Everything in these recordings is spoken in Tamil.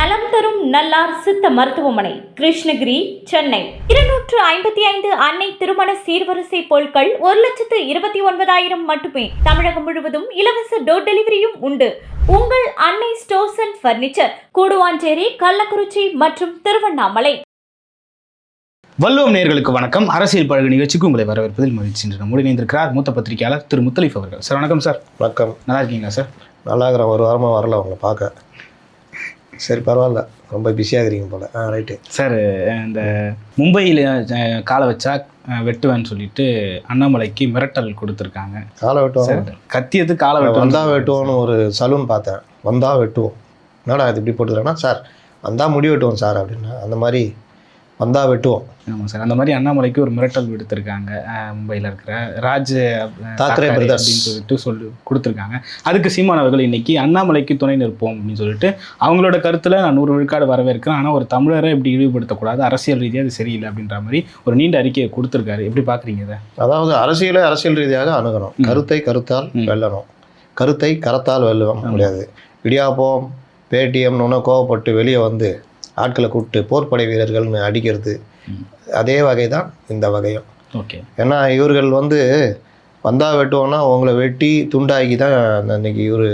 நலம் தரும் நல்லார் சித்த மருத்துவமனை கிருஷ்ணகிரி சென்னை. இருநூற்று ஐம்பத்தி ஐந்து அன்னை திருமண சீர்வரிசை பொருட்கள் ஒரு லட்சத்து இருபத்தி ஒன்பதாயிரம் மட்டுமே. தமிழகம் முழுவதும் இலவச டோர் டெலிவரியும் உண்டு. உங்கள் Annai stores and furniture Guduvancheri Kallakurichi மற்றும் திருவண்ணாமலை. வல்லுவம் நேர்களுக்கு வணக்கம். அரசியல் பழகு நிகழ்ச்சிக்கு உங்களை வரவேற்பதில் மகிழ்ச்சி என்று நம்முடன் இணைந்திருக்கிறார் மூத்த பத்திரிகையாளர் திரு முத்தலீஃப் அவர்கள். சார் வணக்கம் சார். வணக்கம். நல்லா இருக்கீங்களா சார்? நல்லா இருக்கிறேன் ஒரு வாரமாக வரல உங்களை பார்க்க. சரி பரவாயில்ல. ரொம்ப பிஸியாக இருக்கிறீங்க போல். ஆ ரைட்டு சார் இந்த மும்பையில் காலை வச்சா வெட்டுவேன்னு சொல்லிட்டு அண்ணாமலைக்கு மிரட்டல் கொடுத்துருக்காங்க. காலை வெட்டுவாங்க கத்தியது காலை வந்தா வெட்டுவோம் வெட்டுவோன்னு ஒரு சலூன் பார்த்தேன். வந்தா வெட்டுவோம். என்னடா இது இப்படி போட்டுக்கிறேன்னா சார் வந்தா முடி வெட்டுவோம் சார் அப்படின்னா அந்த மாதிரி வந்தா வெட்டுவோம். ஆமாம் சார். அந்த மாதிரி அண்ணாமலைக்கு ஒரு மிரட்டல் விடுத்திருக்காங்க. மும்பையில் இருக்கிற ராஜ் தாக்கரே brothers. அப்படின்னு சொல்லிட்டு சொல்லி கொடுத்துருக்காங்க. அதுக்கு சீமான் அவர்கள் இன்னைக்கு அண்ணாமலைக்கு துணை நிற்போம் அப்படின்னு சொல்லிட்டு அவங்களோட கருத்தில் நான் நூறு விழுக்காடு வரவேற்கிறேன். ஆனால் ஒரு தமிழரை இப்படி இழிவுபடுத்தக்கூடாது. அரசியல் ரீதியாக அது சரியில்லை அப்படின்ற மாதிரி ஒரு நீண்ட அறிக்கையை கொடுத்துருக்காரு. எப்படி பார்க்குறீங்க இதை? அதாவது அரசியலை அரசியல் ரீதியாக அணுகணும். கருத்தை கருத்தால். வெல்லணும். கருத்தை கரத்தால் வெல்லுவோம். முடியாது இடியாப்பம் பேடிஎம்னு ஒன்று கோவப்பட்டு வெளியே வந்து ஆட்களை கூப்பிட்டு போர்ப்படை வீரர்கள்னு அடிக்கிறது. அதே வகை தான் இந்த வகையும். ஓகே. ஏன்னா இவர்கள் வந்து வந்தா வெட்டுவோன்னா உங்களை வெட்டி துண்டாக்கி தான் அந்த இன்னைக்கு இவர்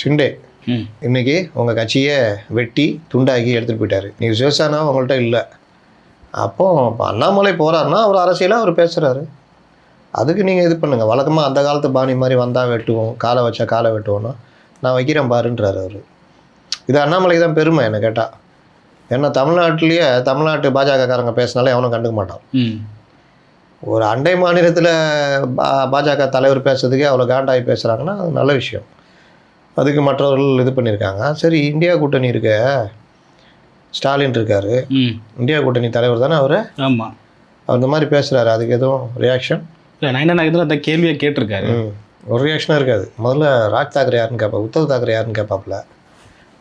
ஷிண்டே. இன்னைக்கு உங்கள் கட்சியை வெட்டி துண்டாக்கி எடுத்துகிட்டு போயிட்டாரு. நீங்கள் சிவசேனா உங்கள்கிட்ட இல்லை. அப்போ அண்ணாமலை போகிறாருன்னா அவர் அரசியலாக அவர் பேசுகிறாரு அதுக்கு நீங்கள் இது பண்ணுங்கள் வழக்கமாக அந்த காலத்து பாணி மாதிரி வந்தால் வெட்டுவோம் காலை வச்சா காலை வெட்டுவோன்னா நான் வைக்கிறேன் பாருன்றாரு அவர். இது அண்ணாமலைக்கு தான் பெருமை என்னை கேட்டால் ஏன்னா தமிழ்நாட்டிலேயே தமிழ்நாட்டு பாஜகக்காரங்க பேசினாலே எவனும் கண்டுக்க மாட்டான். ஒரு அண்டை மாநிலத்தில் பாஜக தலைவர் பேசுறதுக்கே அவ்வளோ காண்டாகி பேசுகிறாங்கன்னா அது நல்ல விஷயம். அதுக்கு மற்றவர்கள் இது பண்ணியிருக்காங்க. சரி இந்தியா கூட்டணி இருக்க. ஸ்டாலின் இருக்கார். இந்தியா கூட்டணி தலைவர் தானே அவர்? ஆமாம் அந்த மாதிரி பேசுகிறாரு அதுக்கு எதுவும் ரியாக்ஷன் இல்லை என்ன இதில் அந்த கேள்வியை கேட்டிருக்காரு. ஒரு ரியாக்ஷனும் இருக்காது. முதல்ல ராஜ் தாக்கரே யாருன்னு கேட்பா உத்தவ் தாக்கரே யாருன்னு கேட்பாப்புல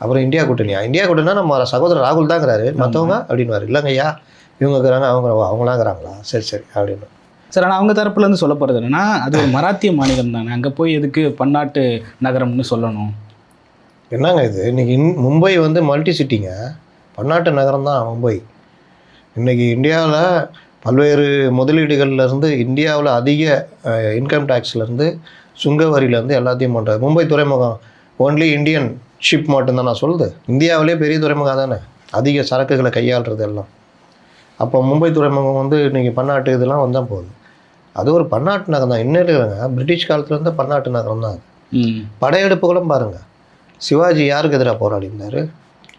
அப்புறம் இந்தியா கூட்டணியா இந்தியா கூட்டணினா நம்ம சகோதரர் ராகுல் தாங்கிறாரு. மற்றவங்க அப்படின்வாரு இல்லைங்க ஐயா இவங்க இருக்கிறாங்க அவங்க அவங்களாங்கிறாங்களா? சரி சரி அப்படின்னு. சார் ஆனால் அவங்க தரப்புலேருந்து சொல்ல போகிறது என்னன்னா அது ஒரு மராத்திய மாநிலம் தானே. அங்கே போய் எதுக்கு பன்னாட்டு நகரம்னு சொல்லணும்? என்னங்க இது? இன்னைக்கு இன் மும்பை வந்து மல்டி சிட்டிங்க. பன்னாட்டு நகரம் தான் மும்பை. இன்னைக்கு இந்தியாவில் பல்வேறு முதலீடுகள்ல இருந்து இந்தியாவில் அதிக இன்கம் டேக்ஸ்லேருந்து சுங்க வரியிலேருந்து எல்லாத்தையும் பண்ணுறது மும்பை துறைமுகம் ஒன்லி இந்தியன் ஷிப் மட்டும்தான் நான் சொல்லுது இந்தியாவிலே பெரிய துறைமுகம் தானே அதிக சரக்குகளை கையாளுறது எல்லாம். அப்போ மும்பை துறைமுகம் வந்து இன்றைக்கி பன்னாட்டு இதெல்லாம் வந்தால் போகுது அது ஒரு பன்னாட்டு நகரம் தான். இன்னும் இல்லைங்க. பிரிட்டிஷ் காலத்துலேருந்து பன்னாட்டு நகரம் தான் அது. படையெடுப்புகளும் பாருங்கள் சிவாஜி யாருக்கு எதிராக போராடி இருந்தார்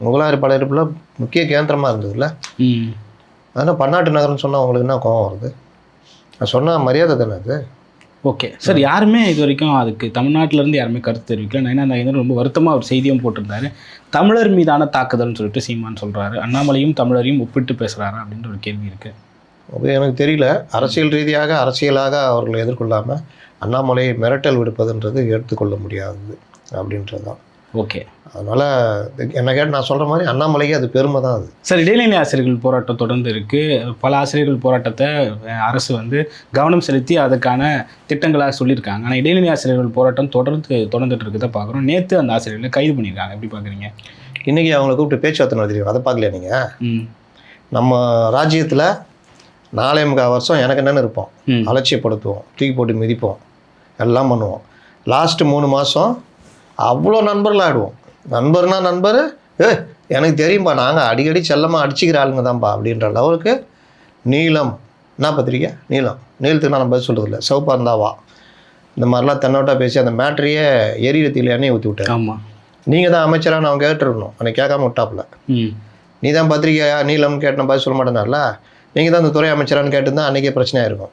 முகலாயர் படையெடுப்புல முக்கிய கேந்திரமாக இருந்ததுல்ல? அதனால் பன்னாட்டு நகரம்னு சொன்னால் உங்களுக்கு என்ன கோவம் வருது? நான் சொன்னால் மரியாதை தானே அது? ஓகே. சார் யாருமே இது வரைக்கும் அதுக்கு தமிழ்நாட்டுல இருந்து யாருமே கருத்து தெரிவிக்கல. நயனா நாயகர் ரொம்ப வருத்தமாக ஒரு செய்தியும் போட்டிருந்தாரு. தமிழர் மீதான தாக்குதல்னு சொல்லிட்டு சீமான் சொல்றாரு. அண்ணாமலையும் தமிழரையும் ஒப்பிட்டு பேசுறாரா அப்படின்ற ஒரு கேள்வி இருக்கு. அது எனக்கு தெரியல. அரசியல் ரீதியாக அரசியலாக அவர்களை எதிர்கொள்ளாமல் அண்ணாமலை மிரட்டல் விடுப்பதுன்றது ஏற்றுக்கொள்ள முடியாதது அப்படின்றது தான் ஓகே. அதனால் என்ன கேட்டு நான் சொல்கிற மாதிரி அண்ணாமலைக்கு அது பெருமை தான் அது. சார் இடைநிலை ஆசிரியர்கள் போராட்டம் தொடர்ந்து இருக்கு. பல ஆசிரியர்கள் போராட்டத்தை அரசு வந்து கவனம் செலுத்தி அதுக்கான திட்டங்களாக சொல்லியிருக்காங்க. ஆனால் இடைநிலை ஆசிரியர்கள் போராட்டம் தொடர்ந்து தொடர்ந்துட்டு இருக்கதை பார்க்குறோம் நேற்று அந்த ஆசிரியர்களை கைது பண்ணியிருக்காங்க. எப்படி பார்க்குறீங்க இன்றைக்கி அவங்கள கூப்பிட்டு பேச்சுவார்த்தை நடத்திருக்கோம் அதை பார்க்கலையா நீங்கள் நம்ம ராஜ்யத்தில் நாலே முக்கால் வருஷம் எனக்கு என்னென்னு இருப்போம். அலட்சியப்படுத்துவோம். தூக்கி போட்டு மிதிப்போம். எல்லாம் பண்ணுவோம். லாஸ்ட்டு மூணு மாதம் அவ்வளோ நண்பர்கள் ஆடுவோம் நண்பர்னா நண்பர் ஏ எனக்கு தெரியும்பா நாங்கள் அடிக்கடி செல்லமாக அடிச்சுக்கிற ஆளுங்க தான்ப்பா அப்படின்ற லெவலுக்கு நீளம். என்ன பத்திரிக்கை? நீளம். நீளத்துக்கு நான் பதில் சொல்கிறதில்ல சிவப்பாக இருந்தா வா. இந்த மாதிரிலாம் தென்னோட்டா பேசி அந்த மேட்ரையே எரியத்தில் எண்ணெய் ஊற்றி விட்டார். ஆமாம் நீங்கள் தான் அமைச்சராக அவன் கேட்டுருக்கணும். அன்னைக்கு கேட்காம விட்டாப்புல. நீ தான் பத்திரிக்கையா நீளம் கேட்டேன் பதில் சொல்ல மாட்டேனால நீங்கள் தான் அந்த துறை அமைச்சரான்னு கேட்டிருந்தா அன்றைக்கே பிரச்சனையாக இருக்கும்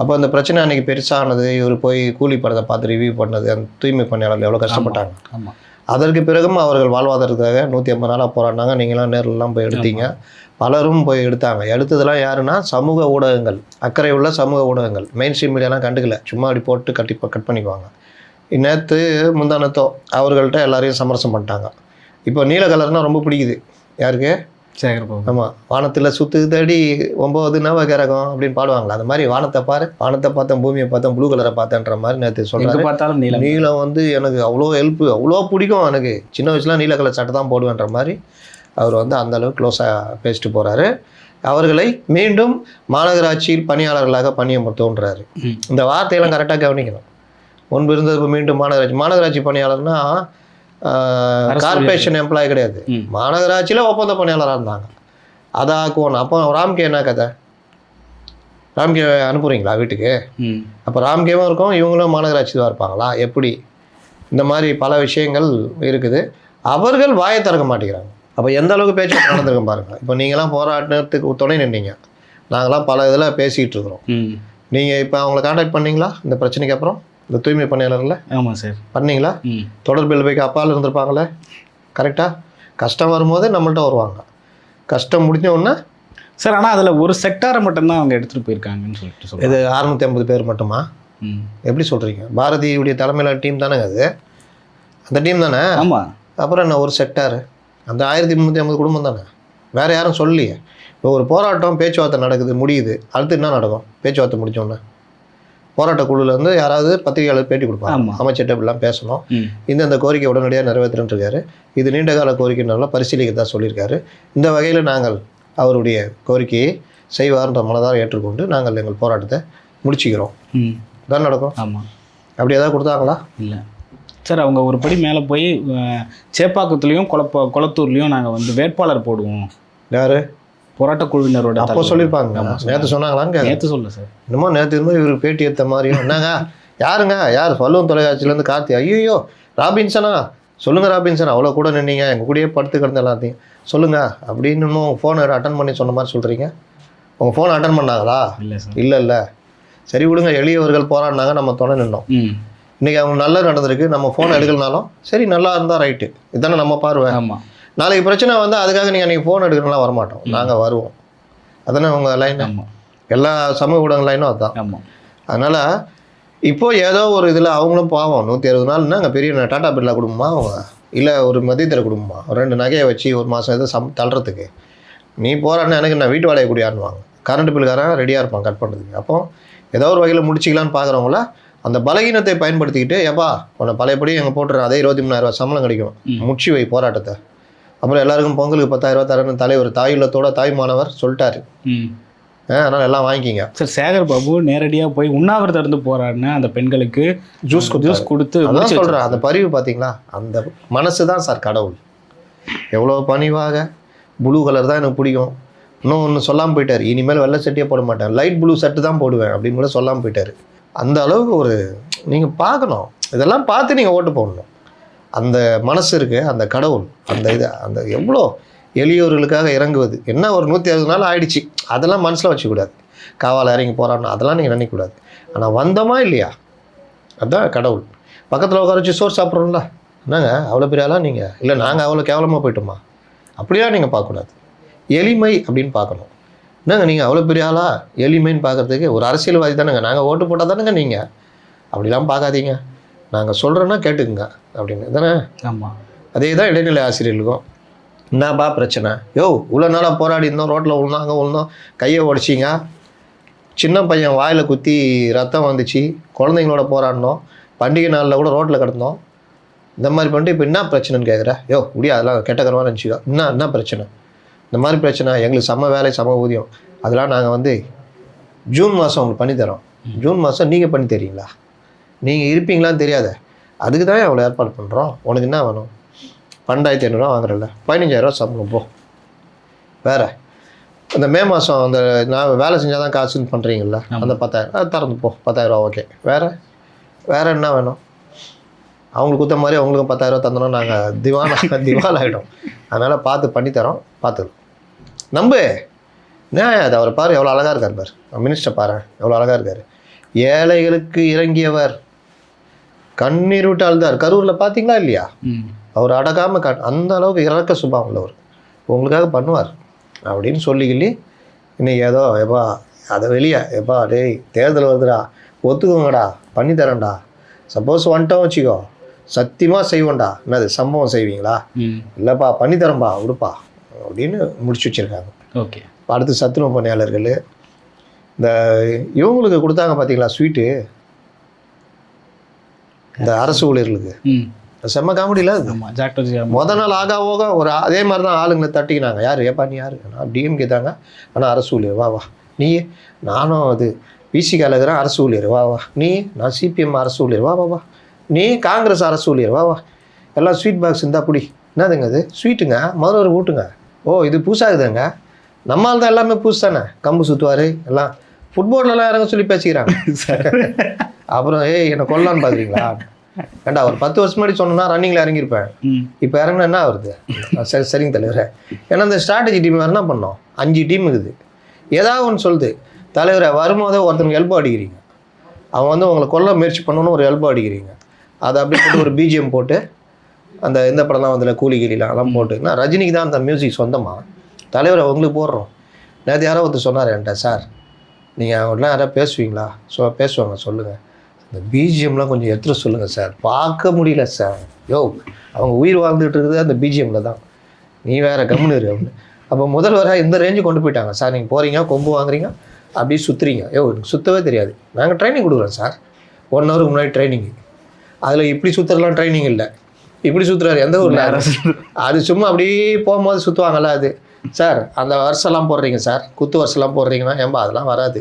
அப்போ அந்த பிரச்சனை அன்றைக்கி பெருசானது இவர் போய் கூலி படத்தை பார்த்து ரிவ்யூ பண்ணது அந்த தூய்மை பணியாளர்கள் எவ்வளோ கஷ்டப்பட்டாங்க. ஆமாம் அதற்கு பிறகும் அவர்கள் வாழ்வாதாரத்துக்காக நூற்றி ஐம்பது நாளாக போராடினாங்க. நீங்களாம் நேர்லலாம் போய் எடுத்தீங்க. பலரும் போய் எடுத்தாங்க. எடுத்ததெல்லாம் யாருன்னா சமூக ஊடகங்கள். அக்கறை உள்ள சமூக ஊடகங்கள். மெயின் ஸ்ட்ரீம் மீடியாலாம் கண்டுக்கல. சும்மா அப்படி போட்டு கட்டி கட் பண்ணிக்குவாங்க. நேற்று முந்தானத்தோ அவர்கள்ட்ட எல்லாரையும் சமரசம் பண்ணிட்டாங்க. இப்போ நீல கலர்னால் ரொம்ப பிடிக்குது. யாருக்கு? சேகர் பாபு. ஆமாம் வானத்தில் சுத்து தடி ஒம்பது நவ கிரகம் அப்படின்னு பாடுவாங்களா அந்த மாதிரி வானத்தை பாரு. வானத்தை பார்த்தேன் பூமியை பார்த்தேன் ப்ளூ கலரை பார்த்தேன்ற மாதிரி நேற்று எங்க சொல்கிறாரு பார்த்தாலும் நீளம் வந்து எனக்கு அவ்வளோ ஹெல்ப் அவ்வளோ பிடிக்கும் எனக்கு. சின்ன வயசுல நீல கலர் சட்டை தான் போடுவேன்ற மாதிரி அவர் வந்து அந்த அளவுக்கு க்ளோஸாக பேசிட்டு போகிறாரு அவர்களை மீண்டும் மாநகராட்சியில் பணியாளர்களாக பணியமர்த்தோன்றாரு. இந்த வார்த்தையெல்லாம் கரெக்டாக கவனிக்கணும். முன்பு இருந்தது மீண்டும் மாநகராட்சி மாநகராட்சி பணியாளர்னா கார்பரேஷன் எம்ப்ளாய் கிடையாது. மாநகராட்சியில் ஒப்பந்த பணியாளராக இருந்தாங்க. அதை ஆக்குவோம். அப்போ ராம்கே என்ன கதை? ராம்கே அனுப்புறீங்களா வீட்டுக்கு? அப்போ ராம்கேவும் இருக்கும் இவங்களும் மாநகராட்சி தான் இருப்பாங்களா? எப்படி? இந்த மாதிரி பல விஷயங்கள் இருக்குது. அவர்கள் வாயை திறக்க மாட்டேங்கிறாங்க. அப்போ எந்த அளவுக்கு பேச்சு நடந்திருக்கும் பாருங்க. இப்போ நீங்களாம் போராட்டத்துக்கு துணை நின்றீங்க நாங்களாம் பல இதில் பேசிகிட்டு இருக்கிறோம். நீங்கள் இப்போ அவங்கள காண்டாக்ட் பண்ணீங்களா? இந்த பிரச்சனைக்கு அப்புறம்? இந்த தூய்மை பணியாளர்களை ஆமாம் சார் பண்ணீங்களா? தொடர்பில் போய் அப்பால் இருந்திருப்பாங்களே? கரெக்டாக கஷ்டம் வரும்போது நம்மள்ட்ட வருவாங்க. கஷ்டம் முடிஞ்ச உடனே சார் ஆனால் அதில் ஒரு செக்டாரை மட்டும்தான் அவங்க எடுத்துகிட்டு போயிருக்காங்கன்னு சொல்லிட்டு இது அறுநூத்தி ஐம்பது பேர் மட்டுமா? ம். எப்படி சொல்கிறீங்க பாரதியுடைய தலைமையிலான டீம் தானேங்க அது? அந்த டீம் தானே? ஆமாம் அப்புறம் என்ன ஒரு செக்டாரு அந்த ஆயிரத்தி முந்நூற்றி ஐம்பது குடும்பம் தானே? வேறு யாரும் சொல்லலையே. இப்போ ஒரு போராட்டம் பேச்சுவார்த்தை நடக்குது முடியுது. அடுத்து என்ன நடக்கும்? பேச்சுவார்த்தை முடிச்சோன்னே போராட்ட குழுல இருந்து யாராவது பத்திரிகையாளர் பேட்டி கொடுப்பாங்க. அமைச்சர்கிட்ட இப்படிலாம் பேசணும். ம். இந்தந்த கோரிக்கை உடனடியாக நிறைவேற்றுன்னு இருக்காரு இது நீண்ட கால கோரிக்கைனால பரிசீலிக்கதா சொல்லியிருக்காரு. இந்த வகையில் நாங்கள் அவருடைய கோரிக்கையை செய்வார்ன்ற மனதார ஏற்றுக்கொண்டு நாங்கள் எங்கள் போராட்டத்தை முடிச்சுக்கிறோம். தான் நடக்கும். ஆமாம் அப்படி ஏதாவது கொடுத்தாங்களா? இல்லை. சார் அவங்க ஒரு படி மேலே போய் சேப்பாக்கத்துலேயும் கொளப்ப கொளத்தூர்லேயும் நாங்கள் வந்து வேட்பாளர் போடுவோம். யாரு? போராட்ட குழுவினரோட அப்போ சொல்லியிருப்பாங்க நேற்று சொன்னாங்களான்னு கேட்குறேன். நேற்று சொல்ல சார். என்னமோ நேற்று இருந்து இவர் பேட்டி எடுத்த மாதிரியும் என்னங்க? யாருங்க? யார்? பல்லுவன் தொலைக்காட்சியிலேருந்து கார்த்தி. ஐயோ ராபின்சனா? சொல்லுங்கள் ராபின்சன். அவ்வளோ கூட நின்னீங்க. எங்கள் கூடயே படுத்து கிடந்த எல்லாத்தையும். சொல்லுங்கள் அப்படின்னு இன்னும் ஃபோனை அட்டன் பண்ணி சொன்ன மாதிரி சொல்கிறீங்க உங்கள் ஃபோன் அட்டன் பண்ணாங்களா? இல்லை இல்லை இல்லை. சரி விடுங்க. எளியவர்கள் போராடினாங்க. நம்ம துணை நின்னோம். ம். இன்றைக்கி அவங்க நல்லது நடந்திருக்கு. நம்ம ஃபோன் எடுக்கலனாலும் சரி நல்லா இருந்தால் ரைட்டு இதானே நம்ம பார்வை. ஆமாம் நாளைக்கு பிரச்சனை வந்து அதுக்காக நீங்கள் அன்றைக்கி ஃபோன் எடுக்கணும்லாம் வரமாட்டோம். நாங்கள் வருவோம். அதானே உங்கள் லைன் எல்லா சமூக ஊடக லைனும் அதுதான் ஆமாம் அதனால் இப்போ ஏதோ ஒரு இதில் அவங்களும் பாவம். நூற்றி அறுபது நாள்னா அங்கே பெரிய டாடா பிர்லா குடும்பமா அவங்க? இல்லை ஒரு மதியத்தர குடும்பமா? ஒரு ரெண்டு நகையை வச்சு ஒரு மாதம் எதோ சம் தள்ளுறதுக்கு. நீ போராடினா எனக்கு நான் வீட்டு வாடகை கூடியாடுவாங்க கரண்ட் பில்காரன் ரெடியாக இருப்பான் கட் பண்ணுறதுக்கு அப்போ ஏதோ ஒரு வகையில் முடிச்சிக்கலான்னு பார்க்குறவங்கள அந்த பலகீனத்தை பயன்படுத்திக்கிட்டு எப்பா உன்னை பழையபடி எங்கே போட்டுறேன் அதே இருபத்தி மூணாயிரம் ரூபாய் சம்பளம் கிடைக்கும். முடிச்சு வை போராட்டத்தை. அப்புறம் எல்லாருக்கும் பொங்கலுக்கு பத்தாயிரம் தரேன்னு தலைவர் தாயுள்ளத்தோட தாய்மானவர் சொல்லிட்டாரு. ம். அதனால் எல்லாம் வாங்கிக்கிங்க. சார் சேகர் பாபு நேரடியாக போய் உண்ணாவிரதம் இருந்து போராடின அந்த பெண்களுக்கு ஜூஸ். ஜூஸ் கொடுத்து அதான் சொல்கிறேன். அந்த பரிவு பார்த்தீங்களா அந்த மனசு தான் சார் கடவுள். எவ்வளோ பணிவாக ப்ளூ கலர் தான் எனக்கு பிடிக்கும். இன்னும் ஒன்று சொல்லாமல் போயிட்டார். இனிமேல் வெள்ளை சட்டியே போட மாட்டேன். லைட் ப்ளூ சட்டு தான் போடுவேன் அப்படின்னு கூட சொல்லாமல் போயிட்டார். அந்த அளவுக்கு ஒரு நீங்கள் பார்க்கணும். இதெல்லாம் பார்த்து நீங்கள் ஓட்டு போடணும். அந்த மனசு இருக்கு அந்த கடவுள் அந்த இது அந்த எவ்வளோ எளியோர்களுக்காக இறங்குவது. என்ன ஒரு நூற்றி அறுபது நாள் ஆயிடுச்சு. அதெல்லாம் மனசில் வச்சுக்கூடாது. காவால் இறங்கி போகிறான்னு அதெல்லாம் நீங்கள் நினைக்கக்கூடாது. ஆனால் வந்தோமா இல்லையா? அதான் கடவுள். பக்கத்தில் உட்கார வச்சு சோறு சாப்பிட்றோம்ல. என்னங்க? அவ்வளோ பெரிய நீங்கள் இல்லை நாங்கள் அவ்வளோ கேவலமாக போயிட்டோமா? அப்படிலாம் நீங்கள் பார்க்கக்கூடாது. எளிமை அப்படின்னு பார்க்கணும். என்னங்க நீங்கள் அவ்வளோ பெரிய ஆளா? எளிமைன்னு பார்க்குறதுக்கு ஒரு அரசியல்வாதி தானேங்க. நாங்கள் ஓட்டு போட்டால் தானேங்க நீங்கள் அப்படிலாம் பார்க்காதீங்க. நாங்கள் சொல்கிறோன்னா கேட்டுக்குங்க அப்படின்னு. தானே ஆமாம் அதே தான் இடைநிலை ஆசிரியர்களுக்கும். என்னப்பா பிரச்சனை. யோ இவ்வளோ நாளாக போராடி இருந்தோம் ரோட்டில் விழுந்தாங்க விழுந்தோம் கையை உடச்சிங்க. சின்ன பையன் வாயில் குத்தி ரத்தம் வந்துச்சு குழந்தைங்களோட போராடினோம் பண்டிகை நாளில் கூட ரோட்டில் கிடந்தோம். இந்த மாதிரி பண்ணிட்டு இப்போ என்ன பிரச்சனைன்னு கேட்குற யோ முடியா அதெல்லாம் கெட்டக்கரமாக நினச்சிக்கோ. என்ன என்ன பிரச்சனை? இந்த மாதிரி பிரச்சனை எங்களுக்கு சம வேலை சம ஊதியம். அதெல்லாம் நாங்கள் வந்து ஜூன் மாதம் உங்களுக்கு பண்ணித்தரோம். ஜூன் மாதம் நீங்கள் பண்ணி தரீங்களா நீங்கள் இருப்பீங்களான்னு தெரியாத. அதுக்கு தான் அவ்வளோ ஏற்பாடு பண்ணுறோம் உனக்கு என்ன வேணும்? பன்னெண்டாயிரத்தி ஐநூறுரூவா வாங்குறல பதினஞ்சாயிரரூவா சம்பளம் போ. வேற. அந்த மே மாதம் அந்த நான் வேலை செஞ்சால் தான் காசுன்னு பண்ணுறீங்களா அந்த பத்தாயிரம் அது திறந்து போ. பத்தாயிரரூவா ஓகே. வேற? வேற என்ன வேணும்? அவங்களுக்கு கொடுத்த மாதிரி அவங்களுக்கும் பத்தாயிரரூவா தந்தோம்னா நாங்கள் திவால் திவால் ஆகிடும் அதனால் பார்த்து பண்ணித்தரோம் பார்த்து நம்பு. என்ன அது அவரை பாரு எவ்வளோ அழகாக இருக்கார் பாரு. மினிஸ்டர் பாரு எவ்வளோ அழகாக இருக்கார். ஏழைகளுக்கு இறங்கியவர். கண்ணீர் விட்டு அழுதார் கரூரில் பார்த்தீங்களா இல்லையா? அவர் அடக்காமல் கா அந்த அளவுக்கு இறக்க சுபாவம் உள்ளவர். உங்களுக்காக பண்ணுவார். அப்படின்னு சொல்லிக்கிள்ளி இன்னைக்கு ஏதோ எப்பா அதை வெளியே எப்பா டேய் தேர்தல் வருதுடா ஒத்துக்கோங்கடா பண்ணி தரேன்டா. சப்போஸ் வந்துட்டோம் வச்சுக்கோ சத்தியமாக செய்வோம்டா. என்னது சம்பவம் செய்வீங்களா? இல்லைப்பா பண்ணி தரேன்பா விடுப்பா அப்படின்னு முடிச்சு வச்சுருக்காங்க. ஓகே. அடுத்து சத்துணவு பணியாளர்கள் இந்த இவங்களுக்கு கொடுத்தாங்க பார்த்தீங்களா ஸ்வீட்டு? இந்த அரசு ஊழியர்களுக்கு. செம்ம காமெடியில் ஆமாம் முத நாள் ஆகா ஓக ஒரு அதே மாதிரி தான் ஆளுங்களை தட்டிக்கினாங்க. யார்? ஏப்பா நீ யார்? நான் டிஎம்கே தாங்க ஆனால் அரசு ஊழியர் வா வா. நீ நானும் அது பிசிக்கு இருக்கிறேன் அரசு ஊழியர் வா வா. நீ நான் சிபிஎம் அரசு ஊழியர் வா வா வா. நீ காங்கிரஸ் அரசு ஊழியர் வா வா. எல்லாம் ஸ்வீட் பாக்ஸ் இருந்தா குடி என்னதுங்க அது? ஸ்வீட்டுங்க முதல்ல ஒரு ஊட்டுங்க ஓ இது புதுசாகுதுங்க. நம்மால் தான் எல்லாமே புதுசு தானே? கம்பு சுற்றுவார் எல்லாம். ஃபுட்பால்லலாம் இறங்க சொல்லி பேசிக்கிறாங்க. அப்புறம் ஏய் என்னை கொல்லான்னு பார்க்குறீங்களா ஏண்டா ஒரு பத்து வருஷம் முன்னாடி சொன்னா ரன்னிங்கில் இறங்கியிருப்பேன். இப்போ இறங்கினா என்ன வருது சரி சரிங்க தலைவரே. ஏன்னா இந்த ஸ்ட்ராட்டஜி டீம் என்ன பண்ணோம்? அஞ்சு டீம் இருக்குது. ஏதாவது ஒன்று சொல்லுது. தலைவரை வரும்போதே ஒருத்தனுக்கு எல்போ அடிக்கிறீங்க. அவன் வந்து உங்களை கொல்ல முயற்சி பண்ணணும்னு ஒரு எல்போ அடிக்கிறீங்க. அதை அப்படியே போட்டு ஒரு பிஜிஎம் போட்டு அந்த இந்த படம்லாம் வந்துல கூலி கிளிலாம் அதெல்லாம் போட்டு. நான் ரஜினிக்கு தான் அந்த மியூசிக் சொந்தமாக தலைவரை உங்களுக்கு போடுறோம். நேற்று யாரோ ஒருத்தர் சொன்னார் என்கிட்ட சார் நீங்கள் அவங்களாம் யாராவது பேசுவீங்களா? சொ பேசுவாங்க சொல்லுங்கள் இந்த பிஜிஎம்லாம் கொஞ்சம் எடுத்துகிட்டு சொல்லுங்கள் சார். பார்க்க முடியல சார். யோ அவங்க உயிர் வாழ்ந்துட்டு இருக்குது அந்த பிஜிஎம்மில் தான். நீ வேற கம்முன்னு இரு அப்படின்னு. அப்போ முதல்வராக இந்த ரேஞ்சு கொண்டு போயிட்டாங்க. சார் நீங்கள் போகிறீங்க கொம்பு வாங்குறீங்க அப்படியே சுற்றுறீங்க யோ எனக்கு சுற்றவே தெரியாது. நாங்கள் ட்ரைனிங் கொடுக்குறோம் சார். ஒன் ஹவருக்கு முன்னாடி ட்ரைனிங் அதில் இப்படி சுற்றுறலாம் ட்ரைனிங் இல்லை. இப்படி சுற்றுறாரு எந்த ஊரில்? அது சும்மா அப்படியே போகும்போது சுற்றுவாங்கல்ல அது. சார் அந்த வருஷம்லாம் போடுறீங்க சார். குத்து வருஷம்லாம் போடுறீங்கன்னா ஏன்பா அதெல்லாம் வராது.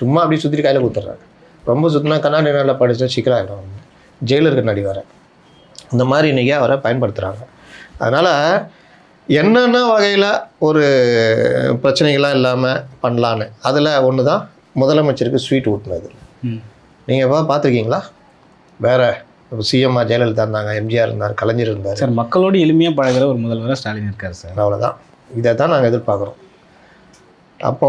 சும்மா அப்படியே சுற்றிட்டு கையில் குத்துறாங்க ரொம்ப சுற்றினா கண்ணாடி நல்லா படித்தா சிக்கல் ஆகிடும் ஜெயிலர் கண்ணாடி வர இந்த மாதிரி இன்றைக்கி அவரை பயன்படுத்துகிறாங்க அதனால் என்னென்ன வகையில் ஒரு பிரச்சனைகள்லாம் இல்லாமல் பண்ணலான்னு அதில் ஒன்று தான் முதலமைச்சருக்கு ஸ்வீட் ஊட்டினது. நீங்கள் இப்போ பார்த்துருக்கீங்களா வேறு சிஎம்ஆர் ஜெயலலிதா இருந்தாங்க எம்ஜிஆர் இருந்தார் கலைஞர் இருந்தார். சார் மக்களோடு எளிமையாக பழகுற ஒரு முதல்வராக ஸ்டாலின் இருக்கார் சார். அவ்வளோதான் இதை தான் நாங்கள் எதிர்பார்க்குறோம். அப்போ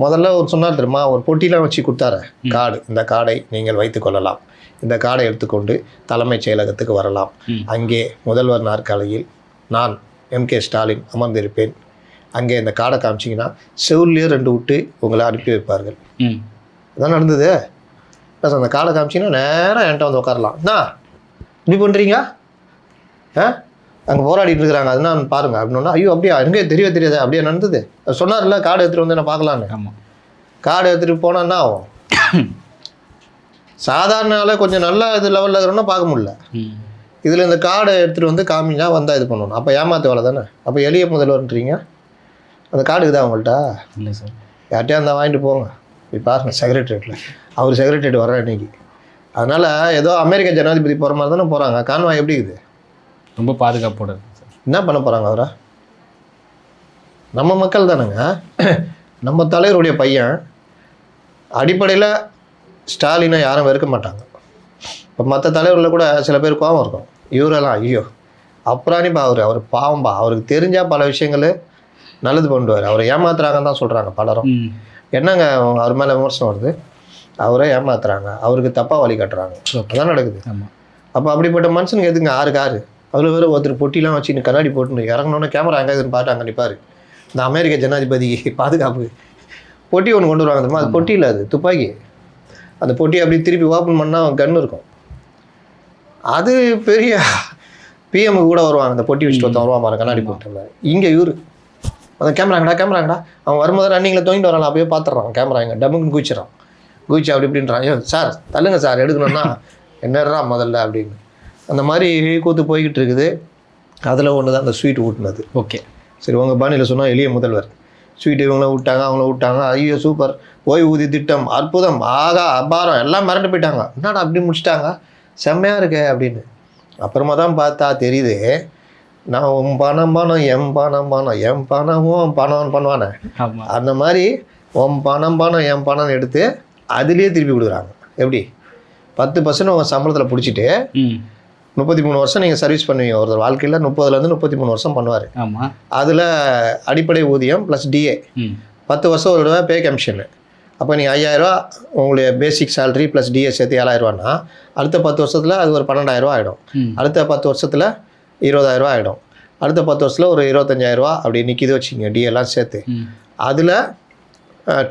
முதல்ல ஒரு சொன்னார் தெரியுமா ஒரு பொட்டிலாம் வச்சு கொடுத்தாரு. கார்டு இந்த கார்டை நீங்கள் வைத்துக் கொள்ளலாம். இந்த கார்டை எடுத்துக்கொண்டு தலைமைச் செயலகத்துக்கு வரலாம். அங்கே முதல்வர் நாற்காலியில் நான் எம்கே ஸ்டாலின் அமர்ந்திருப்பேன். அங்கே இந்த கார்டை காமிச்சிங்கன்னா செவுல்லையே ரெண்டு விட்டு உங்களை அனுப்பி வைப்பார்கள். ம். இதான் நடந்தது. ப்ளஸ் அந்த கார்டை காமிச்சிங்கன்னா நேராக என்கிட்ட வந்து உட்காரலாம். என்ன? இப்படி பண்ணுறீங்க ஆ? அங்கே போராடிட்டு இருக்கிறாங்க. அதுனா பாருங்க. அப்படின்னா ஐயோ அப்படியா? எனக்கு தெரியவே தெரியாது? அப்படியே நடந்தது. சொன்னார்ல கார்டு எடுத்துகிட்டு வந்து நான் பார்க்கலான்னு? ஆமாம் கார்டு எடுத்துகிட்டு போனால் என்ன ஆகும்? சாதாரண கொஞ்சம் நல்ல இது லெவலில் இருக்கிறோன்னா பார்க்க முடியல. இதில் இந்த கார்டை எடுத்துகிட்டு வந்து காமினா வந்தால் இது பண்ணணும். அப்போ ஏமாத்து வேலை தானே? அப்போ எளிய முதல்வர்ன்றீங்க? அந்த கார்டு தான் உங்கள்கிட்ட இல்லை சார் யார்கிட்டயா இருந்தால் வாங்கிட்டு போங்க. போய் பாருங்க செக்ரட்டரியேட்டில் அவர் செக்ரட்டரியேட் வர இன்னைக்கு. அதனால் ஏதோ அமெரிக்க ஜனாதிபதி போகிற மாதிரி தானே போகிறாங்க கான்வாய் எப்படி இருக்குது? ரொம்ப பாதுகாப்போட இருக்கு சார். என்ன பண்ண போகிறாங்க அவரை? நம்ம மக்கள் தானேங்க. நம்ம தலைவருடைய பையன் அடிப்படையில் ஸ்டாலினை யாரும் வெறுக்க மாட்டாங்க. இப்போ மற்ற தலைவர்களில் கூட சில பேர் கோபம் இருக்கும். இவரெல்லாம் ஐயோ அப்புறாணிப்பா அவர் அவர் பாவம்பா. அவருக்கு தெரிஞ்சால் பல விஷயங்கள் நல்லது பண்ணுவார். அவரை ஏமாத்துறாங்கன்னு தான் சொல்கிறாங்க பலரும். என்னங்க அவர் மேலே விமர்சனம் வருது? அவரே ஏமாத்துறாங்க. அவருக்கு தப்பாக வழி காட்டுறாங்க. அதான் நடக்குது. அப்போ அப்படிப்பட்ட மனுஷனுக்கு எதுங்க ஆறு. அதில் வேறு ஒருத்தர் பொட்டிலாம் வச்சு கண்ணாடி போட்டு இறங்கினோன்னே கேமரா எங்கே இதுன்னு பார்த்து அங்கே நிற்பார் இந்த அமெரிக்க ஜனாதிபதி பாதுகாப்பு. பொட்டி ஒன்று கொண்டு வருவாங்க தெரியுமா? அது பொட்டி இல்லை அது துப்பாக்கி. அந்த பொட்டி அப்படி திருப்பி ஓப்பன் பண்ணால் கன் இருக்கும். அது பெரிய பிஎம் கூட வருவாங்க அந்த பொட்டி வச்சுட்டு ஒருத்தன் வருவான் பாருங்க கண்ணாடி போட்டு இங்கே இவரு. அந்த கேமராங்கடா கேமராங்கடா அவன் வரும்போது ரன்னிங்கில் தூங்கிட்டு வரான் அப்படியே பார்த்துட்றான் கேமரா இங்கே டம்முன்னு குதிச்சிடறான் குதிச்சு அப்படி இப்படின்றான். ஐயோ சார் தள்ளுங்க சார் எடுக்கணும்னா என்னடா முதல்ல அப்படின்னு. அந்த மாதிரி கூத்து போய்கிட்டு இருக்குது அதில் ஒன்று தான் அந்த ஸ்வீட் ஊட்டினது. ஓகே. சரி உங்கள் பாணியில் சொன்னால் எளிய முதல்வர். ஸ்வீட் இவங்கள விட்டாங்க அவங்கள விட்டாங்க ஐயோ சூப்பர். ஓய்வூதிய திட்டம் அற்புதம் ஆகா அபாரம் எல்லாம் மிரண்டு போயிட்டாங்க. என்னடா அப்படி முடிச்சிட்டாங்க? செம்மையாக இருக்கே அப்படின்னு. அப்புறமா தான் பார்த்தா தெரியுது நான் உன் பணம் பணம் எம் பணம் பணம். எம் பணம் உன் பணம்னு பண்ணுவானே. அந்த மாதிரி உன் பணம் பணம் என் பணம் எடுத்து அதுலேயே திருப்பி கொடுக்குறாங்க. எப்படி? பத்து பர்சன்ட் உங்கள் சம்பளத்தில் பிடிச்சிட்டு முப்பத்தி மூணு வருஷம் நீங்கள் சர்வீஸ் பண்ணுவீங்க. ஒருத்தர் வாழ்க்கையில் முப்பதுலேருந்து முப்பத்தி மூணு வருஷம் பண்ணுவார். ஆமாம் அதில் அடிப்படை ஊதியம் ப்ளஸ் டிஏ பத்து வருஷம் ஒரு தடவை பே கமிஷனு அப்போ நீங்கள் ஐயாயிரரூவா உங்களுடைய பேசிக் சேலரி ப்ளஸ் டிஏ சேர்த்து ஏழாயிரரூவானா அடுத்த பத்து வருஷத்தில் அது ஒரு பன்னெண்டாயிரரூவா ஆகிடும் அடுத்த பத்து வருஷத்தில் இருபதாயிரரூவா ஆகிடும் அடுத்த பத்து வருஷத்தில் ஒரு இருபத்தஞ்சாயிரரூவா அப்படி நிற்கிது வச்சுங்க டிஏ எல்லாம் சேர்த்து. அதில்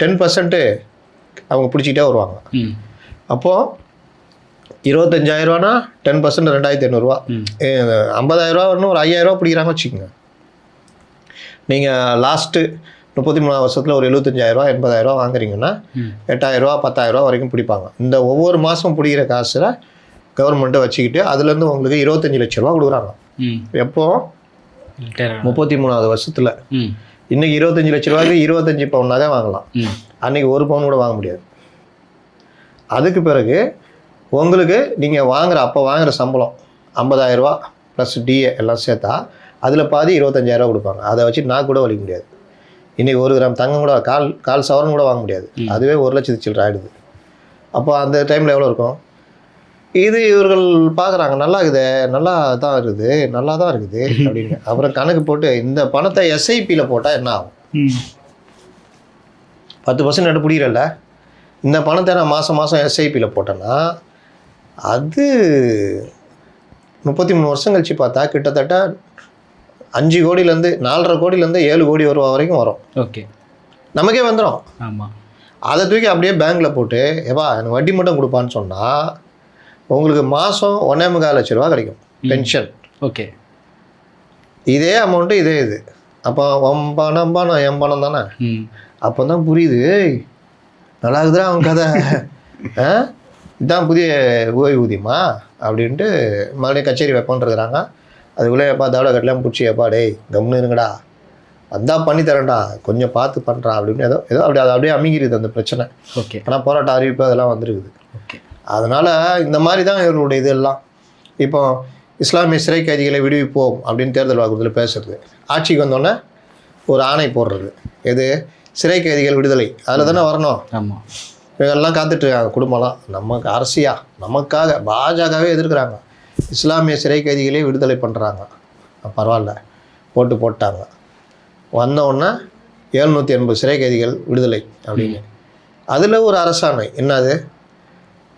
டென் பர்சன்ட்டு அவங்க பிடிச்சிக்கிட்டே வருவாங்க. அப்போது இருபத்தஞ்சாயிரரூவானா டென் பர்சன்ட் ரெண்டாயிரத்தி ஐநூறுரூவா ஐம்பதாயிரரூவா வரணும் ஒரு ஐயாயிரரூவா பிடிக்கிறாங்க வச்சுக்கோங்க. நீங்கள் லாஸ்ட்டு முப்பத்தி மூணாவது வருஷத்தில் ஒரு எழுபத்தஞ்சாயிரரூவா எண்பதாயிரரூவா வாங்குறீங்கன்னா எட்டாயிரரூவா பத்தாயிரரூவா வரைக்கும் பிடிப்பாங்க. இந்த ஒவ்வொரு மாதம் பிடிக்கிற காசில் கவர்மெண்ட்டை வச்சுக்கிட்டு அதுலேருந்து உங்களுக்கு இருபத்தஞ்சி லட்ச ரூபா கொடுக்குறாங்க. எப்போ. முப்பத்தி மூணாவது வருஷத்தில். இன்னைக்கு இருபத்தஞ்சி லட்ச ரூபாய்க்கு இருபத்தஞ்சி பவுன் நகை வாங்கலாம். ம். அன்னைக்கு ஒரு பவுன் கூட வாங்க முடியாது. அதுக்கு பிறகு உங்களுக்கு நீங்கள் வாங்குற அப்போ வாங்குற சம்பளம் 50000 ரூபா ப்ளஸ் டிஏ எல்லாம் சேர்த்தா அதில் பாதி இருபத்தஞ்சாயிரரூவா கொடுப்பாங்க. அதை வச்சு நான் கூட வலிக்க முடியாது. இன்றைக்கி ஒரு கிராம் தங்கம் கூட கால் கால் சவரன் கூட வாங்க முடியாது. அதுவே ஒரு லட்சத்து சில்லற ஆகிடுது அப்போ அந்த டைமில் எவ்வளோ இருக்கும்? இது இவர்கள் பார்க்குறாங்க நல்லா இருக்குது நல்லா தான் இருக்குது நல்லா தான் இருக்குது அப்படின்னு. அப்புறம் கணக்கு போட்டு இந்த பணத்தை எஸ்ஐபியில் போட்டால் என்ன ஆகும்? பத்து பர்சன்ட் பிடிக்கிறல்ல? இந்த பணத்தை நான் மாதம் மாதம் எஸ்ஐபியில் போட்டேன்னா அது முப்பத்தி மூணு வருஷம் கழிச்சு பார்த்தா கிட்டத்தட்ட அஞ்சு கோடியிலேருந்து நாலரை கோடியிலேருந்து ஏழு கோடி வருவா வரைக்கும் வரும். ஓகே. நமக்கே வந்துடும் ஆமாம் அதை தூக்கி அப்படியே பேங்க்கில் போட்டு ஏப்பா எனக்கு வட்டி மட்டும் கொடுப்பான்னு சொன்னால் உங்களுக்கு மாதம் ஒன்றே முக்கால் லட்ச ரூபா கிடைக்கும் பென்ஷன். ஓகே. இதே அமௌண்ட்டு இதே இது. அப்போ உன் பணம் என் பணம் தானே? அப்போ தான் புரியுது. நல்லா இருக்குதுடா அவன் கதை. ஆ? இதான் புதிய ஓய்வூதியமா அப்படின்ட்டு மறுபடியும் கச்சேரி வைப்போன்ருக்குறாங்க அதுக்குள்ளே எப்பா தவளை கட்டலாம் பிடிச்சி எப்பா டேய் கம்னு இருங்கடா. வந்தால் பண்ணி தரேன்டா. கொஞ்சம் பார்த்து பண்ணுறா அப்படின்னு ஏதோ ஏதோ அப்படி அது அப்படியே அமைங்கிருது அந்த பிரச்சனை. ஓகே. ஆனால் போராட்ட அறிவிப்பு அதெல்லாம் வந்துருக்குது. ஓகே. அதனால் இந்த மாதிரி தான் இவர்களுடைய இதெல்லாம் இப்போ இஸ்லாமிய சிறை கைதிகளை விடுவிப்போம் அப்படின்னு தேர்தல் வாக்குறுதியில் பேசுறது. ஆட்சிக்கு வந்தோடனே ஒரு ஆணை போடுறது. எது? சிறை கைதிகள் விடுதலை. அதில் தானே வரணும். ஆமாம் இவங்கெல்லாம் காத்துட்ருக்காங்க குடும்பம்லாம். நமக்கு அரசியா நமக்காக பாஜகவே எதிர்க்கிறாங்க. இஸ்லாமிய சிறை கைதிகளே விடுதலை பண்ணுறாங்க பரவாயில்ல. போட்டு போட்டாங்க. வந்த உடனே எழுநூற்றி எண்பது சிறை கைதிகள் விடுதலை அப்படின்னு. அதில் ஒரு அரசாணை. என்னது?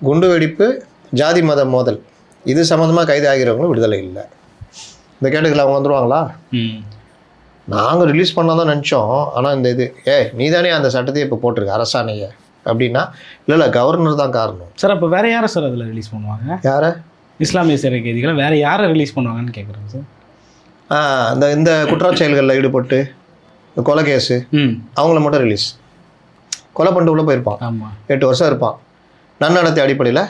குண்டு வெடிப்பு ஜாதி மத மோதல். இது சம்மந்தமாக கைது ஆகிறவங்களும் விடுதலை இல்லை. இந்த கேட்டுக்கில் அவங்க வந்துடுவாங்களா நாங்கள் ரிலீஸ் பண்ணால் தான் நினச்சோம். ஆனால் இந்த இது ஏ நீ தானே அந்த சட்டத்தையே இப்போ போட்டிருக்க அரசாணையை. அப்படின்னா இல்லை இல்லை கவர்னர் தான் காரணம். சார் அப்போ வேற யாரை சார் அதில் ரிலீஸ் பண்ணுவாங்க? யாரை? இஸ்லாமிய சிறை கைதிகளை வேற யாரை ரிலீஸ் பண்ணுவாங்கன்னு கேட்குறேன் சார். இந்த இந்த குற்றச் செயல்களில் ஈடுபட்டு கொலை கேஸு அவங்கள மட்டும் ரிலீஸ் கொலை பண்ணிட்டு உள்ளே போயிருப்பான். ஆமாம் எட்டு வருஷம் இருப்பான். நன்னடத்தை அடிப்படையில்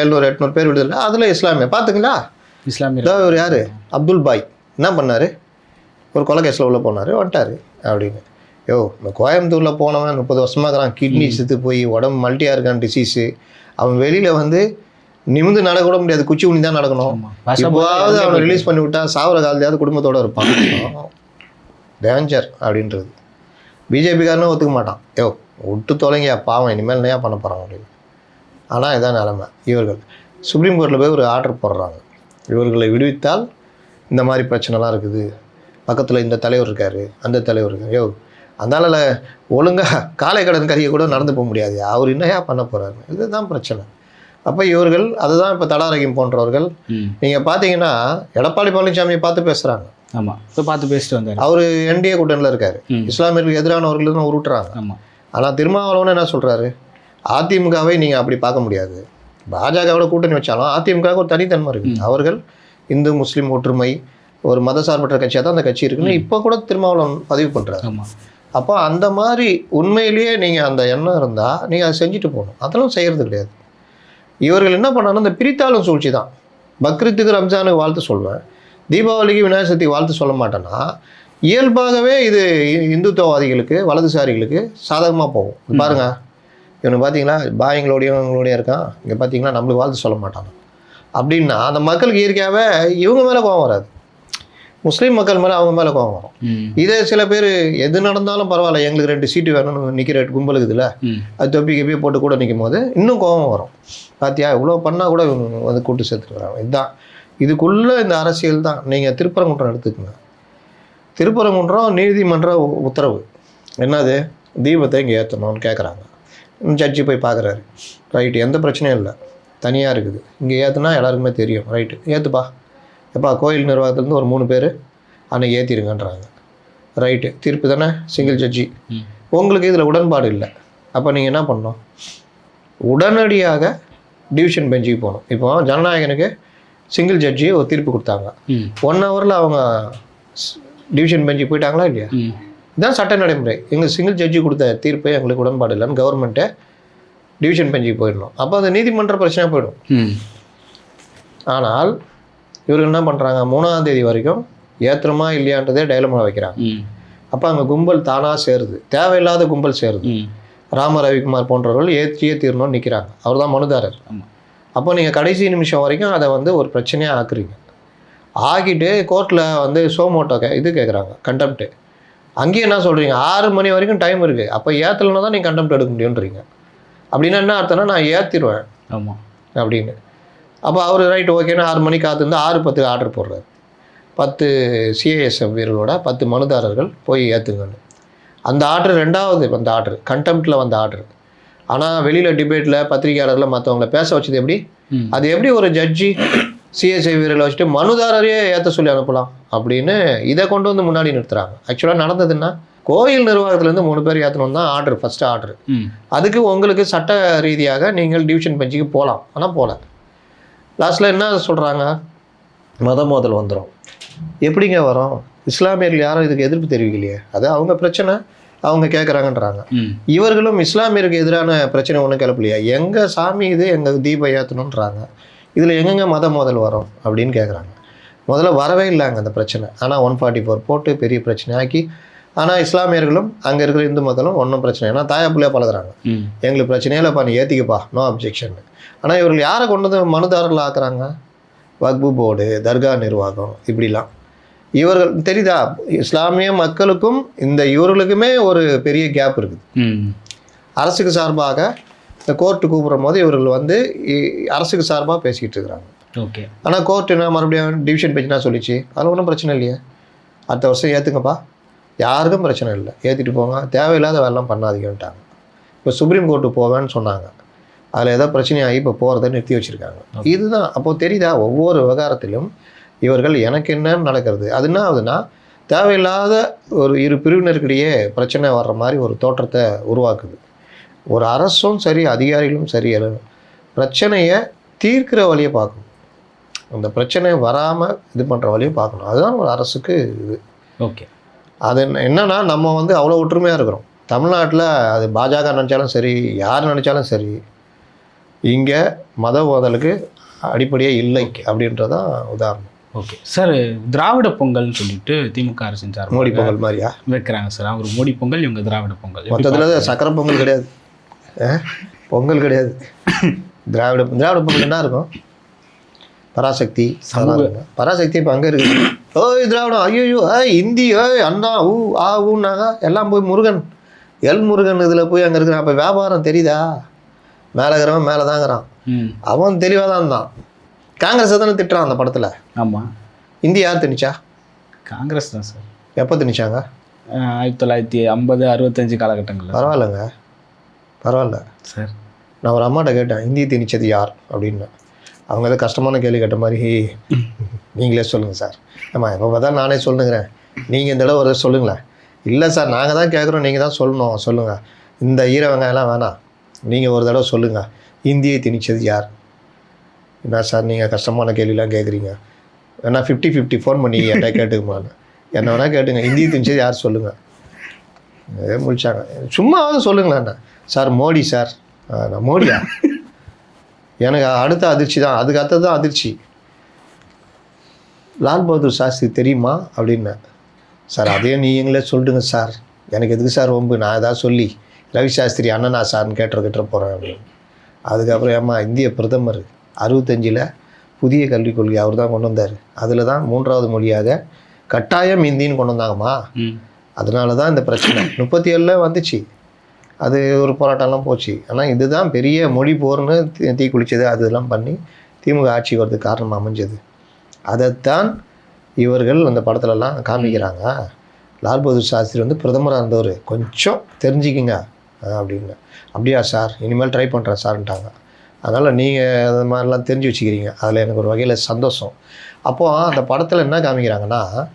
எழுநூறு எட்நூறு பேர் விடுதலை. அதில் இஸ்லாமிய பார்த்துங்களா இஸ்லாமிய இவர் யார்? அப்துல் பாய். என்ன பண்ணார்? ஒரு கொலை கேஸில் உள்ளே போனார் வந்துட்டார் அப்படின்னு. யோ இந்த கோயம்புத்தூரில் போனவன் முப்பது வருஷமாக இருக்கிறான். கிட்னி செத்து போய் உடம்பு மல்ட்டியாக இருக்கான் டிசீஸு அவன் வெளியில் வந்து நிமிந்து நடக்க கூட முடியாது. குச்சி உனி தான் நடக்கணும். இப்போவாவது அவனை ரிலீஸ் பண்ணி விட்டா சாவர காலத்தையாவது குடும்பத்தோட இருப்பான். டேஞ்சர் அப்படின்றது. பிஜேபிக்காரனும் ஒத்துக்க மாட்டான். யோ விட்டு தொலைங்கயா பாவம். இனிமேல் என்னையா பண்ண போகிறான் அப்படின்னு. ஆனால் இதான் நிலமை. இவர்கள் சுப்ரீம் கோர்ட்டில் போய் ஒரு ஆர்டர் போடுறாங்க. இவர்களை விடுவித்தால் இந்த மாதிரி பிரச்சனைலாம் இருக்குது. பக்கத்தில் இந்த தலைவர் இருக்கார் அந்த தலைவர் இருக்கார். யோ அதனால ஒழுங்காக காலை கடன் கறியை கூட நடந்து போக முடியாது. அவர் என்னையா பண்ண போகிறாரு இதுதான் பிரச்சனை. அப்போ இவர்கள் அதுதான் இப்போ தடாரகிம் போன்றவர்கள் நீங்கள் பார்த்தீங்கன்னா எடப்பாடி பழனிசாமியை பார்த்து பேசுகிறாங்க ஆமாம் இப்போ பார்த்து பேசிட்டு வந்தார். அவர் என்டிஏ கூட்டணியில் இருக்கார். இஸ்லாமியர்களுக்கு எதிரானவர்கள் தான் உருட்டுறாங்க. ஆமாம் ஆனால் திருமாவளவன் என்ன சொல்கிறாரு அதிமுகவை நீங்கள் அப்படி பார்க்க முடியாது. பாஜகவோட கூட்டணி வச்சாலும் அதிமுக ஒரு தனித்தன்மை இருக்குது அவர்கள் இந்து முஸ்லீம் ஒற்றுமை ஒரு மதசார்பற்ற கட்சியாக தான் அந்த கட்சி இருக்குன்னு இப்போ கூட திருமாவளவன் பதிவு பண்ணுறாரு ஆமாம் அப்போ அந்த மாதிரி உண்மையிலேயே நீங்கள் அந்த எண்ணம் இருந்தால் நீங்கள் அதை செஞ்சுட்டு போகணும். அதெல்லாம் செய்கிறது கிடையாது. இவர்கள் என்ன பண்ணாங்கன்னா இந்த பிரித்தாளும் சூழ்ச்சி தான். பக்ரீத்துக்கு ரம்ஜானுக்கு வாழ்த்து சொல்வேன். தீபாவளிக்கு விநாயகர் சதுர்த்திக்கு வாழ்த்து சொல்ல மாட்டேன்னா இயல்பாகவே இது இந்துத்துவவாதிகளுக்கு வலதுசாரிகளுக்கு சாதகமாக போகும். இது பாருங்க. இவனுக்கு பார்த்தீங்களா பாயங்களோடையும் இவங்களோடையும் இருக்கான். இங்கே பார்த்தீங்களா நம்மளுக்கு வாழ்த்து சொல்ல மாட்டாங்க அப்படின்னா அந்த மக்களுக்கு இயற்கையாகவே இவங்க மேலே கோவம் வராது. முஸ்லீம் மக்கள் மேலே அவங்க மேலே கோவம் வரும். இதே சில பேர் எது நடந்தாலும் பரவாயில்ல எங்களுக்கு ரெண்டு சீட்டு வேணும்னு நிற்கிற கும்பல் இருக்குதுல்ல ம். அது தொப்பி கப்பி போட்டு கூட நிற்கும் போது இன்னும் கோபம் வரும். பாத்தியா இவ்வளோ பண்ணால் கூட இவங்க வந்து கூட்டு சேர்த்துருக்குறாங்க. இதுதான். இதுக்குள்ளே இந்த அரசியல் தான். நீங்கள் திருப்பரங்குன்றம் எடுத்துக்கங்க. திருப்பரங்குன்றம் நீதிமன்ற உத்தரவு. என்னது? தீபத்தை இங்கே ஏற்றணும்னு கேட்குறாங்க ஜட்ஜி போய் பார்க்குறாரு ரைட்டு எந்த பிரச்சனையும் இல்லை. தனியாக இருக்குது. இங்கே ஏற்றுனா எல்லாருக்குமே தெரியும். ரைட்டு ஏற்றுப்பா எப்பா கோயில் நிர்வாகத்துலேருந்து ஒரு மூணு பேர் அன்னைக்கு ஏற்றிருங்கன்றாங்க ரைட்டு தீர்ப்பு தானே சிங்கிள் ஜட்ஜி உங்களுக்கு இதில் உடன்பாடு இல்லை. அப்போ நீங்கள் என்ன பண்ணணும்? உடனடியாக டிவிஷன் பெஞ்சுக்கு போகணும். இப்போ ஜனநாயகனுக்கு சிங்கிள் ஜட்ஜி ஒரு தீர்ப்பு கொடுத்தாங்க. ஒன் ஹவரில் அவங்க டிவிஷன் பெஞ்சுக்கு போயிட்டாங்களா இல்லையா? இதுதான் சட்ட நடைமுறை. எங்கள் சிங்கிள் ஜட்ஜி கொடுத்த தீர்ப்பு எங்களுக்கு உடன்பாடு இல்லைன்னு கவர்மெண்ட்டை டிவிஷன் பெஞ்சுக்கு போயிடணும். அப்போ அது நீதிமன்ற பிரச்சனை போயிடும். ஆனால் இவர்கள் என்ன பண்ணுறாங்க மூணாம் தேதி வரைக்கும் ஏற்றுறமா இல்லையான்றதே டைலமா வைக்கிறாங்க. அப்போ அங்கே கும்பல் தானாக சேருது. தேவையில்லாத கும்பல் சேருது. ராம ரவிக்குமார் போன்றவர்கள் ஏற்றியே தீரணும்னு நிற்கிறாங்க அவர் தான் மனுதாரர். அப்போ நீங்கள் கடைசி நிமிஷம் வரைக்கும் அதை வந்து ஒரு பிரச்சனையாக ஆக்குறீங்க. ஆக்கிட்டு கோர்ட்டில் வந்து சோமோட்டோ கே இது கேட்குறாங்க கண்டெம்ட்டு அங்கேயும் என்ன சொல்கிறீங்க ஆறு மணி வரைக்கும் டைம் இருக்குது அப்போ ஏற்றலைன்னா தான் நீங்கள் கண்டெம்ட் எடுக்க முடியுன்றீங்க அப்படின்னா என்ன அர்த்தம்னா நான் ஏற்றிடுவேன் ஆமாம் அப்படின்னு. அப்போ அவர் ரைட் ஓகேன்னு ஆறு மணிக்கு காத்திருந்து ஆறு பத்துக்கு ஆர்டர் போடுறாரு. பத்து சிஏஎஸ்எஃப் வீரர்களோட பத்து மனுதாரர்கள் போய் ஏற்றுங்கன்னு அந்த ஆர்டர் ரெண்டாவது அந்த ஆர்டர் கண்டெம்ட்டில் வந்த ஆர்டர் ஆனால் வெளியில் டிபேட்டில் பத்திரிகையாளரில் மற்றவங்கள பேச வச்சது எப்படி? அது எப்படி ஒரு ஜட்ஜி சிஎஸ்ஐ வீரர்களை வச்சுட்டு மனுதாரரையே ஏற்ற சொல்லி அனுப்பலாம் அப்படின்னு இதை கொண்டு வந்து முன்னாடி நிறுத்துறாங்க. ஆக்சுவலாக நடந்ததுன்னா கோயில் நிர்வாகத்துலேருந்து மூணு பேர் ஏற்றணும் தான் ஆர்டர் ஃபஸ்ட்டு ஆர்டர் அதுக்கு உங்களுக்கு சட்ட ரீதியாக நீங்கள் டிவிஷன் பெஞ்சுக்கு போகலாம் ஆனால் போகல லாஸ்ட்டில் என்ன சொல்கிறாங்க மத மோதல் வந்துடும் எப்படிங்க வரும்? இஸ்லாமியர்கள் யாரும் இதுக்கு எதிர்ப்பு தெரிவிக்கலையே. அது அவங்க பிரச்சனை. அவங்க கேட்குறாங்கன்றாங்க இவர்களும் இஸ்லாமியருக்கு எதிரான பிரச்சனை ஒன்றும் கிளப்பலையா? எங்கள் சாமி இது எங்கள் தீபம் ஏற்றணுன்றாங்க இதில் எங்கெங்க மத மோதல் வரும் அப்படின்னு கேட்குறாங்க முதல்ல வரவே இல்லைங்க அந்த பிரச்சனை. ஆனால் ஒன் ஃபார்ட்டி ஃபோர் போட்டு பெரிய பிரச்சனை ஆக்கி ஆனால் இஸ்லாமியர்களும் அங்கே இருக்கிற இந்து மக்களும் ஒன்றும் பிரச்சனை ஏன்னா தாயா பிள்ளையா பழகுறாங்க. எங்களுக்கு பிரச்சனையே இல்லைப்பா நீ ஏற்றிக்கப்பா நோ அப்ஜெக்ஷன் ஆனால் இவர்கள் யாரை கொண்டு வந்து மனுதாரர்கள் ஆக்குறாங்க? வக்பு போர்டு தர்கா நிர்வாகம் இப்படிலாம். இவர்கள் தெரியுதா? இஸ்லாமிய மக்களுக்கும் இந்த இவர்களுக்குமே ஒரு பெரிய கேப் இருக்குது. ம். அரசுக்கு சார்பாக இந்த கோர்ட்டு கூப்பிடும் போது இவர்கள் வந்து அரசுக்கு சார்பாக பேசிக்கிட்டு இருக்கிறாங்க. ஓகே. ஆனால் கோர்ட் என்ன மறுபடியும் டிவிஷன் பெஞ்ச் என்ன சொல்லிச்சு. அதில் ஒன்றும் பிரச்சனை இல்லையே. அடுத்த வருஷம் ஏற்றுங்கப்பா யாருக்கும் பிரச்சனை இல்லை. ஏற்றிட்டு போங்க. தேவையில்லாத வேலைலாம் பண்ணாதீங்கன்ட்டாங்க. இப்போ சுப்ரீம் கோர்ட்டு போவேன்னு சொன்னாங்க. அதில் ஏதோ பிரச்சனையாகி இப்போ போகிறத நிறுத்தி வச்சுருக்காங்க. இதுதான். அப்போது தெரியுதா? ஒவ்வொரு விவகாரத்திலும் இவர்கள் எனக்கு என்னன்னு நடக்கிறது? அது என்ன ஆகுதுன்னா தேவையில்லாத ஒரு இரு பிரிவினருக்கிடையே பிரச்சனை வர்ற மாதிரி ஒரு தோற்றத்தை உருவாக்குது. ஒரு அரசும் சரி அதிகாரிகளும் சரி பிரச்சனையை தீர்க்கிற வழியை பார்க்கணும் அந்த பிரச்சனை வராமல் இது பண்ணுற வழியை பார்க்கணும். அதுதான் ஒரு அரசுக்கு இது. ஓகே. அது என்ன- என்னன்னா நம்ம வந்து அவ்வளோ ஒற்றுமையாக இருக்கிறோம். தமிழ்நாட்டில் அது பாஜக நினச்சாலும் சரி யார் நினச்சாலும் சரி இங்கே மத மோதலுக்கு அடிப்படையே இல்லை அப்படின்றதான் உதாரணம். ஓகே சார் திராவிட பொங்கல்னு சொல்லிட்டு திமுக அரசு சார் மோடி பொங்கல் மாதிரியா? வைக்கிறாங்க சார் அவர் மோடி பொங்கல் இவங்க திராவிட பொங்கல். மொத்தத்தில் சக்கரை பொங்கல் கிடையாது? பொங்கல் கிடையாது. திராவிட திராவிட பொங்கல் என்ன இருக்கும்? பராசக்தி. பராசக்தி இப்போ அங்கே இருக்குது ஓய் திராவிடம் ஐயோ ஏய் இந்தி ஏய் அண்ணா ஊ ஆ ஊன்னாங்க எல்லாம் போய் முருகன். எல் முருகன் இதில் போய் அங்கே இருக்கிறான். அப்போ வியாபாரம் தெரியுதா? மேலே இருக்கிறவன் மேலே தாங்கிறான் அவன் தெளிவாக தான் இருந்தான் காங்கிரஸை தானே திட்டுறான் அந்த படத்தில்? ஆமாம் இந்தி யார் திணிச்சா? காங்கிரஸ் தான் சார். எப்போ திணிச்சாங்க? ஆயிரத்தி தொள்ளாயிரத்தி ஐம்பது அறுபத்தஞ்சு காலகட்டங்களில் பரவாயில்லைங்க. பரவாயில்ல. சார். நான் ஒரு அம்மாட்ட கேட்டேன் இந்தி திணிச்சது யார்? அப்படின்னு. அவங்க ஏதோ கஷ்டமான கேள்வி கேட்ட மாதிரி நீங்களே சொல்லுங்கள் சார். ஆமா எப்போ பார்த்தா நானே சொல்லுங்கிறேன். நீங்கள் இந்த தடவை ஒரு சொல்லுங்களேன். இல்லை சார் நாங்கள் தான் கேட்குறோம் நீங்கள் தான் சொல்லணும் சொல்லுங்கள் இந்த ஈர வெங்காயம்லாம் வேணாம். நீங்கள் ஒரு தடவை சொல்லுங்கள் இந்தியை திணிச்சது யார்? என்ன சார் நீங்கள் கஷ்டமான கேள்விலாம் கேட்குறீங்க வேணா ஃபிஃப்டி ஃபிஃப்டி ஃபோன் பண்ணி என்கிட்ட கேட்டுக்குமான்னு. என்ன வேணால் கேட்டுங்க. இந்தியை திணிச்சது யார் சொல்லுங்கள் அதே முடிச்சாங்க சும்மாவது சொல்லுங்களேண்ணா சார் மோடி சார். நான் மோடியா? எனக்கு அடுத்த அதிர்ச்சி தான். அதுக்கு அடுத்தது தான் அதிர்ச்சி. லால் பகதூர் சாஸ்திரி தெரியுமா அப்படின்னேன் சார் அதையும் நீங்களே சொல்லிடுங்க சார். எனக்கு எதுக்கு சார் ஒம்பு நான் எதாவது சொல்லி ரவி சாஸ்திரி அண்ணனா சார்னு கேட்டு கிட்ட போகிறேன் அப்படின்னு. அதுக்கப்புறம் ஏம்மா இந்திய பிரதமர் அறுபத்தஞ்சில் புதிய கல்விக் கொள்கை அவர் தான் கொண்டு வந்தார். அதில் தான் மூன்றாவது மொழியாக கட்டாயம் இந்தின்னு கொண்டு வந்தாங்கம்மா. அதனால தான் இந்த பிரச்சனை. முப்பத்தி ஏழில் வந்துச்சு. அது ஒரு போராட்டம்லாம் போச்சு. ஆனால் இதுதான் பெரிய மொழி போர்னு தீ- தீ குளிச்சது. அதெல்லாம் பண்ணி திமுக ஆட்சி வரதுக்கு காரணம் அமைஞ்சது. அதைத்தான் இவர்கள் அந்த படத்துலலாம் காமிக்கிறாங்க. லால் பகதூர் சாஸ்திரி வந்து பிரதமராக இருந்தவர். கொஞ்சம் தெரிஞ்சுக்கிங்க. அப்படின்னு. அப்படியா சார். இனிமேல் ட்ரை பண்ணுறேன் சார்ன்ட்டாங்க. அதனால் நீங்கள் அது மாதிரிலாம் தெரிஞ்சு வச்சுக்கிறீங்க. அதில் எனக்கு ஒரு வகையில் சந்தோஷம். அப்போது அந்த படத்தில் என்ன காமிக்கிறாங்கன்னா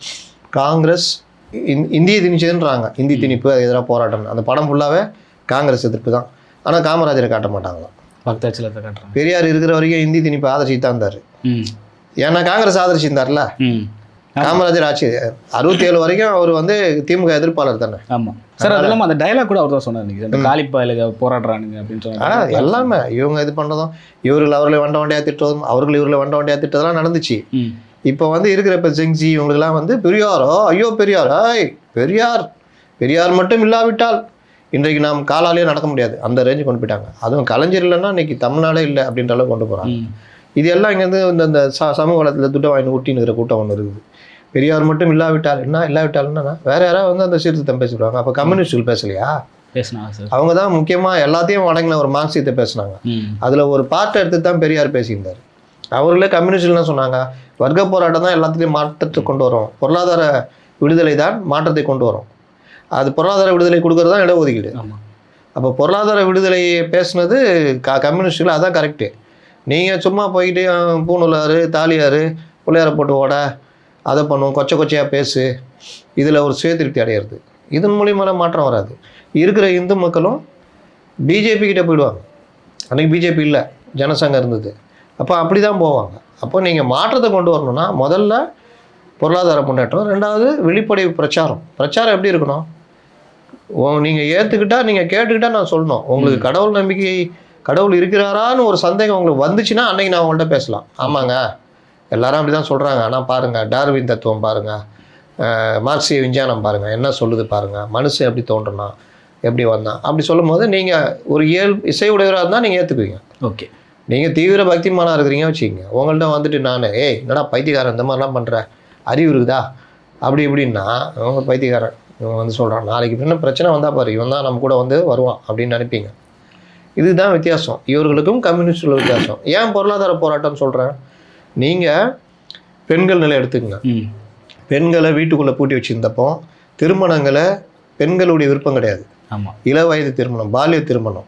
காங்கிரஸ் இந்- இந்திய திணிச்சதுன்றாங்க. இந்தி திணிப்பு அது எதிராக போராட்டம். அந்த படம் ஃபுல்லாகவே காங்கிரஸ் எதிர்ப்பு தான். ஆனால் காமராஜரை காட்ட மாட்டாங்களாம். பக்தாச்சலத்தை காட்டுறாங்க. பெரியார் இருக்கிற வரைக்கும் இந்தி திணிப்பு ஆதரிச்சு தான் இருந்தார். ஏன்னா காங்கிரஸ் ஆதரிச்சிருந்தார்ல. காமராஜர் ஆட்சி அறுபத்தி ஏழு வரைக்கும் அவர் வந்து திமுக எதிர்ப்பாளர் தானே. ஆமா. சார் அது இல்லாம அந்த டைலாக் கூட அவர் தான் சொன்னார் இன்னைக்கு. அந்த காலிப்பாயிலுங்க போராடுறானுங்க அப்படின்னு சொன்னாங்க எல்லாமே இவங்க இது பண்ணதும் இவர்கள் அவர்களை வண்ட வண்டியா திட்டுறதும் அவர்கள் இவர்களை வண்ட வண்டியா திட்டதெல்லாம் நடந்துச்சு. இப்போ வந்து இருக்கிற இப்போ ஜெங்ஜி இவங்களுக்கெல்லாம் வந்து பெரியாரோ? ஐயோ பெரியார் ஐய் பெரியார். பெரியார் மட்டும் இல்லாவிட்டால் இன்றைக்கு நாம் காலாலேயே நடக்க முடியாது. அந்த ரேஞ்சு கொண்டு போயிட்டாங்க. அதுவும் கலைஞர் இல்லைன்னா இன்னைக்கு தமிழ்நாடே இல்லை அப்படின்ற அளவுக்கு கொண்டு போகிறாங்க. இது எல்லாம் இங்கேருந்து இந்த இந்த சமூக வளத்தில் துட்டை வாங்கி ஊட்டின்னு இருக்கிற கூட்டம் ஒன்று இருக்குது. பெரியார் மட்டும் இல்லாவிட்டால் என்ன? இல்லாவிட்டால் என்னன்னா வேற யாராவது வந்து அந்த சீர்திருத்தம் பேசிடுவாங்க அப்போ கம்யூனிஸ்டுகள் பேசலையா? அவங்க தான் முக்கியமாக எல்லாத்தையும் வழங்கின ஒரு மார்க்சியத்தை பேசுனாங்க. அதில் ஒரு பாட்டை எடுத்து தான் பெரியார் பேசியிருந்தார். அவர்களே கம்யூனிஸ்ட்லாம் சொன்னாங்க? வர்க்க போராட்டம் தான் எல்லாத்துலேயும் மாற்றத்தை கொண்டு வரும். பொருளாதார விடுதலை தான் மாற்றத்தை கொண்டு வரும். அது பொருளாதார விடுதலை கொடுக்கறது தான் இடஒதுக்கீடு. அப்போ பொருளாதார விடுதலையை பேசுனது க கம்யூனிஸ்டில் அதான் கரெக்டு நீங்கள் சும்மா போய்கிட்டு அஹ், பூணூலாரு தாலியார் பிள்ளையார போட்டு ஓட அதை பண்ணும் கொச்சை கொச்சையாக பேசு இதில் ஒரு சுயதிருப்தி அடையிறது. இதன் மூலியமாக மாற்றம் வராது. இருக்கிற இந்து மக்களும் பிஜேபி கிட்ட போயிடுவாங்க. அன்றைக்கி பிஜேபி இல்லை ஜனசங்கம் இருந்தது. அப்போ அப்படி தான் போவாங்க. அப்போ நீங்கள் மாற்றத்தை கொண்டு வரணும்னா முதல்ல பொருளாதார முன்னேற்றம் ரெண்டாவது வெளிப்படை பிரச்சாரம். பிரச்சாரம் எப்படி இருக்கணும்? நீங்கள் ஏற்றுக்கிட்டா நீங்கள் கேட்டுக்கிட்டா நான் சொல்லணும். உங்களுக்கு கடவுள் நம்பிக்கை கடவுள் இருக்கிறாரான்னு ஒரு சந்தேகம் உங்களுக்கு வந்துச்சுன்னா அன்னைக்கு நான் உங்கள்கிட்ட பேசலாம். ஆமாங்க. எல்லாரும் அப்படி தான் சொல்கிறாங்க ஆனால் பாருங்கள் டார்வின் தத்துவம் பாருங்கள் மார்க்சிய விஞ்ஞானம் பாருங்கள் என்ன சொல்லுது பாருங்கள் மனுஷன் எப்படி தோன்றுனா எப்படி வந்தான் அப்படி சொல்லும்போது நீங்கள் ஒரு இயல் இசை உடையவராக இருந்தால் நீங்கள் ஏற்றுக்குவீங்க ஓகே. நீங்கள் தீவிர பக்திமானாக இருக்கிறீங்க வச்சுக்கோங்க. உங்கள்கிட்ட வந்துட்டு நான் ஏய் என்னடா பைத்தியக்காரன் இந்த மாதிரிலாம் பண்ணுற அறிவு இருக்குதா? அப்படி இப்படின்னா அவங்க பைத்தியக்காரன் இவன் வந்து சொல்கிறான் நாளைக்கு பின்ன பிரச்சனை வந்தால் பாரு இவன் தான் நம்ம கூட வந்து வருவான் அப்படின்னு நினைப்பீங்க. இதுதான் வித்தியாசம். இவர்களுக்கும் கம்யூனிஸ்டுல வித்தியாசம். ஏன் பொருளாதார போராட்டம்னு சொல்கிறேன் நீங்கள் பெண்கள் நிலை எடுத்துக்கங்க. பெண்களை வீட்டுக்குள்ளே பூட்டி வச்சுருந்தப்போ திருமணங்களை பெண்களுடைய விருப்பம் கிடையாது. ஆமா. இள வயது திருமணம் பால்ய திருமணம்.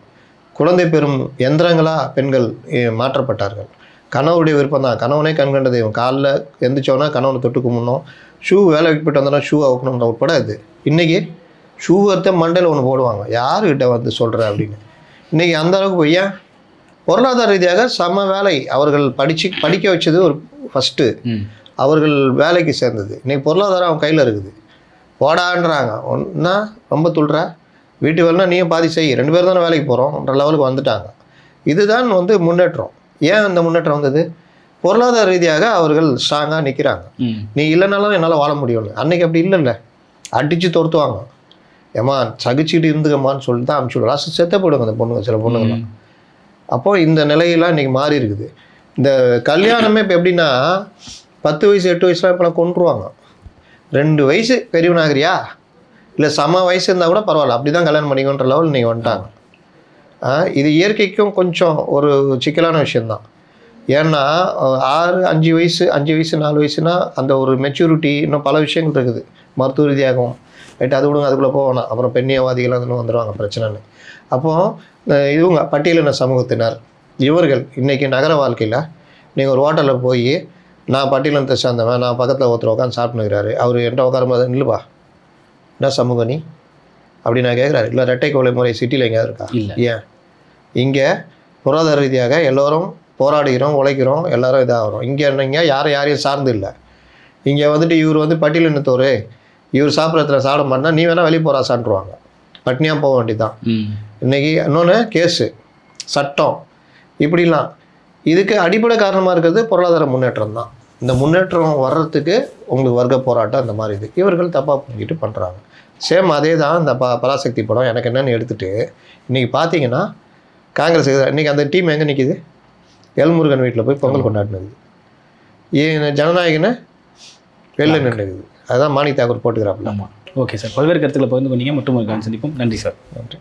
குழந்தை பெறும் எந்திரங்களாக பெண்கள் மாற்றப்பட்டார்கள். கணவருடைய விருப்பம் தான். கணவனே கண்கண்ட தெய்வம். காலைல எந்திரிச்சோன்னா கணவனை தொட்டு கும்பிடணும் ஷூ வேலைக்கு போயிட்டு வந்தோன்னா ஷூ அவுக்கணுன்ற உட்பட இது இன்றைக்கி ஷூ எடுத்த மண்டையில் ஒன்று போடுவாங்க. யாருக்கிட்ட வந்து சொல்கிற அப்படின்னு. இன்றைக்கி அந்த அளவுக்கு போய் ஏன் பொருளாதார ரீதியாக சம வேலை அவர்கள் படித்து படிக்க வச்சது ஒரு ஃபஸ்ட்டு அவர்கள் வேலைக்கு சேர்ந்தது. இன்னைக்கு பொருளாதாரம் அவன் கையில் இருக்குது. போடான்றாங்க ஒன்றா ரொம்ப துள்ளுற வீட்டு வேலைனா நீயும் பாதி செய். ரெண்டு பேர் தானே வேலைக்கு போகிறோம்ன்ற லெவலுக்கு வந்துட்டாங்க. இதுதான் வந்து முன்னேற்றம். ஏன் அந்த முன்னேற்றம் வந்தது? பொருளாதார ரீதியாக அவர்கள் ஸ்ட்ராங்காக நிற்கிறாங்க நீ இல்லைனாலும் என்னால் வாழ முடியும்னு. அன்னைக்கு அப்படி இல்லைல்ல. அடித்து துரத்துவாங்க ஏம்மா சகிச்சுட்டு இருந்துக்கம்மான்னு சொல்லிட்டு தான் அனுப்பிச்சி லாஸ்ட் செத்த போயிடுங்க அந்த பொண்ணுங்க சில பொண்ணுங்களாம் அப்போது இந்த நிலையெல்லாம் இன்றைக்கி மாறி இருக்குது. இந்த கல்யாணமே இப்போ எப்படின்னா பத்து வயசு எட்டு வயசுலாம் இப்போலாம் கொண்டுருவாங்க ரெண்டு வயசு பெரியவனாகிறியா இல்லை சம வயசு இருந்தால் கூட பரவாயில்ல. அப்படி தான் கல்யாணம் பண்ணிக்கோன்ற லெவல் நீங்கள் வந்துட்டாங்க. இது இயற்கைக்கும் கொஞ்சம் ஒரு சிக்கலான விஷயந்தான் ஏன்னா ஆறு அஞ்சு வயசு அஞ்சு வயசு நாலு வயசுனா அந்த ஒரு மெச்சூரிட்டி இன்னும் பல விஷயங்கள் இருக்குது. மருத்துவ ரீதியாகவும். ரைட் அது விடுங்க அதுக்குள்ளே போகணும் அப்புறம் பெண்ணியவாதிகள் அதுன்னு வந்துடுவாங்க பிரச்சனைன்னு அப்போது இவங்க பட்டியலின சமூகத்தினர். இவர்கள் இன்றைக்கி நகர வாழ்க்கையில் நீங்கள் ஒரு ஹோட்டலில் போய் நான் பட்டியலினத்தை சேர்ந்தவன் நான் பக்கத்தில் ஒருத்தர் உட்காந்து சாப்பிட்டுக்கிறாரு அவர் என்கிட்ட உட்காரும்போது நில்லுப்பா? என்ன சமூகம் நீ? அப்படி நான் கேட்குறாரு இல்லை ரெட்டை கொலை முறை சிட்டியில் எங்கேயாவது இருக்கா? இல்ல. ஏன்? இங்கே பொருளாதார ரீதியாக எல்லோரும் போராடுகிறோம் உழைக்கிறோம் எல்லாரும் இதாகிறோம். இங்கே என்னங்க யாரும் யாரையும் சார்ந்து இல்லை. இங்கே வந்துட்டு இவர் வந்து பட்டியலினத்தோர் இவர் சாப்பிட்றதுல சாப்பிட மாட்டா நீ வேணால் வெளியே போகிறா சாப்பிட்ருவாங்க பட்னியாக போக வேண்டியதுதான். ம். இன்றைக்கி இன்னொன்று கேஸு சட்டம் இப்படிலாம். இதுக்கு அடிப்படை காரணமாக இருக்கிறது பொருளாதார முன்னேற்றம் தான். இந்த முன்னேற்றம் வர்றதுக்கு உங்களுக்கு வர்க்க போராட்டம் இந்த மாதிரி இது. இவர்கள் தப்பாக புரிஞ்சுட்டு பண்ணுறாங்க சேம் அதே தான் இந்த ப பராசக்தி படம் எனக்கு என்னென்னு எடுத்துகிட்டு இன்றைக்கி பார்த்தீங்கன்னா காங்கிரஸ் இன்றைக்கி அந்த டீம் எங்கே நிற்கிது எல்முருகன் வீட்டில் போய் பொங்கல் கொண்டாடினது. ஏன் ஜனநாயகனை வெளில நின்றுக்குது அதுதான் மாணிக் தாக்கூர் போட்டுக்கிறாப்புல. Okay sir. பல்வேறு கருத்துக்களை பகிர்ந்து கொண்டீங்க. மற்றும் ஒரு சந்திப்போம். நன்றி சார். நன்றி.